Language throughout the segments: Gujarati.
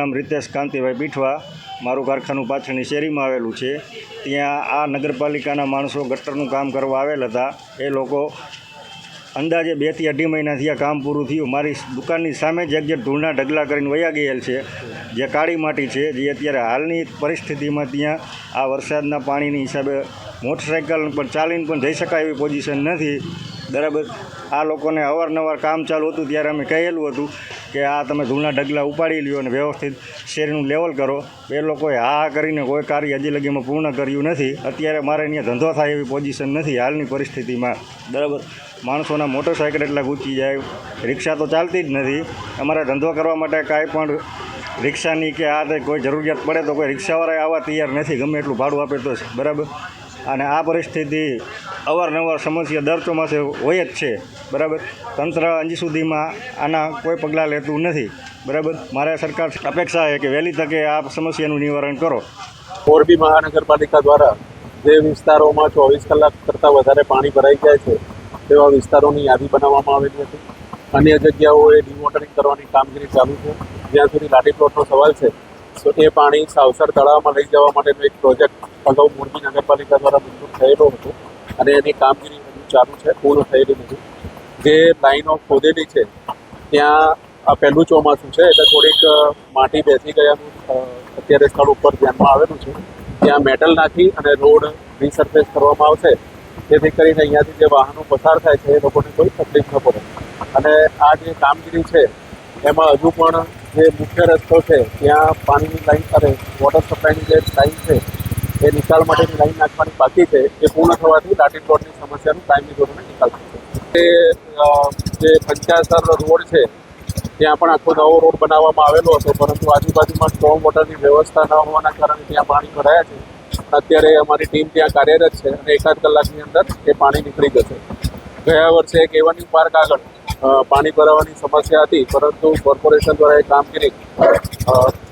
નામ રીતેશ કાંતિભાઈ પીઠવા મારું કારખાનું પાછળની શેરીમાં આવેલું છે. ત્યાં આ નગરપાલિકાના માણસો ગટરનું કામ કરવા આવેલ હતા. એ લોકો અંદાજે બેથી અઢી મહિનાથી આ કામ પૂરું થયું. મારી દુકાનની સામે જ એક જે ધૂળના ઢગલા કરીને વયા ગયેલ છે, જે કાળી માટી છે, જે અત્યારે હાલની પરિસ્થિતિમાં ત્યાં આ વરસાદના પાણીની હિસાબે મોટરસાઇકલ પણ ચાલીને પણ જઈ શકાય એવી પોઝિશન નથી. બરાબર? આ લોકોને અવારનવાર કામ ચાલુ હતું ત્યારે અમે કહેલું હતું કે આ તમે ધૂળના ઢગલા ઉપાડી લ્યો અને વ્યવસ્થિત શેરીનું લેવલ કરો. એ લોકોએ હા કરીને કોઈ કાર્ય હજી લગીમાં પૂર્ણ કર્યું નથી. અત્યારે મારે અહીંયા ધંધો થાય એવી પોઝિશન નથી હાલની પરિસ્થિતિમાં. બરાબર? માણસોના મોટરસાઇકલ એટલા ગૂંચી જાય. રિક્ષા તો ચાલતી જ નથી. અમારે ધંધો કરવા માટે કાંઈ પણ રિક્ષાની કે આ કોઈ જરૂરિયાત પડે તો કોઈ રિક્ષાવાળા આવવા તૈયાર નથી. ગમે એટલું ભાડું આપે તો બરાબર? અને આ પરિસ્થિતિ અવારનવાર સમસ્યા દર ચોમાસે હોય જ છે. બરાબર? તંત્ર હજી સુધીમાં આના કોઈ પગલાં લેતું નથી. બરાબર? મારે સરકાર અપેક્ષા છે કે વહેલી તકે આ સમસ્યાનું નિવારણ કરો. મોરબી મહાનગરપાલિકા દ્વારા જે વિસ્તારોમાં ચોવીસ કલાક કરતાં વધારે પાણી ભરાઈ જાય છે, તેવા વિસ્તારોની યાદી બનાવવામાં આવેલી હતી. અન્ય જગ્યાઓએ ડિમોટરિંગ કરવાની કામગીરી ચાલુ છે. જ્યાં સુધી લાઠી પ્લોટનો સવાલ છે તો એ પાણી સાવસર તળાવમાં લઈ જવા માટેનો એક પ્રોજેક્ટ અગાઉ મોરબી નગરપાલિકા દ્વારા મંજૂર થયેલો હતો અને એની કામગીરી હજુ ચાલુ છે, પૂર્ણ થયેલી નથી. જે લાઈનો ખોદેલી છે, ત્યાં આ પહેલું ચોમાસું છે, એટલે થોડીક માટી બેસી ગયાનું અત્યારે સ્થળ ઉપર ધ્યાનમાં આવેલું છે. ત્યાં મેટલ નાખી અને રોડ રીસર્ફેસ કરવામાં આવશે. જેથી કરીને અહીંયાથી જે વાહનો પસાર થાય છે, એ લોકોને કોઈ તકલીફ ન પડે. અને આ જે કામગીરી છે, એમાં હજુ પણ જે મુખ્ય રસ્તો છે, ત્યાં પાણીની લાઈન અને વોટર સપ્લાયની જે લાઈન છે, એ નિકાલ માટેની લાઈન નાખવાની બાકી છે, એ પૂર્ણ થવાથી લાઠી રોડની સમસ્યાનું કાયમી ધોરણે નિકાલ થશે. જે પંચાયતર રોડ છે, ત્યાં પણ આખો નવો રોડ બનાવવામાં આવેલો હતો, પરંતુ આજુબાજુમાં સ્ટ્રોંગ વોટરની વ્યવસ્થા ન હોવાના કારણે ત્યાં પાણી ભરાયા છે. અત્યારે અમારી ટીમ ત્યાં કાર્યરત છે અને એકાદ કલાકની અંદર એ પાણી નીકળી જશે. ગયા વર્ષે એક એવન્યુ પાર્ક આગળ પાણી ભરાવાની સમસ્યા હતી, પરંતુ કોર્પોરેશન દ્વારા એ કામગીરી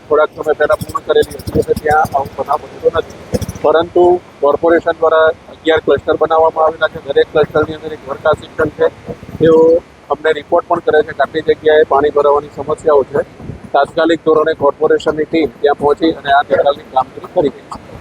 થોડાક સમય પહેલાં પૂર્ણ કરેલી હતી, એટલે ત્યાં આવું બનાવ બનેલો નથી. પરંતુ કોર્પોરેશન દ્વારા અગિયાર ક્લસ્ટર બનાવવામાં આવેલા છે, દરેક ક્લસ્ટરની અંદર એક વર્કા સિસ્ટમ છે. તેઓ અમને રિપોર્ટ પણ કરે છે કે જગ્યાએ પાણી ભરાવાની સમસ્યાઓ છે. તાત્કાલિક ધોરણે કોર્પોરેશનની ટીમ ત્યાં પહોંચી અને આ નિકાલની કામગીરી કરી રહી છે.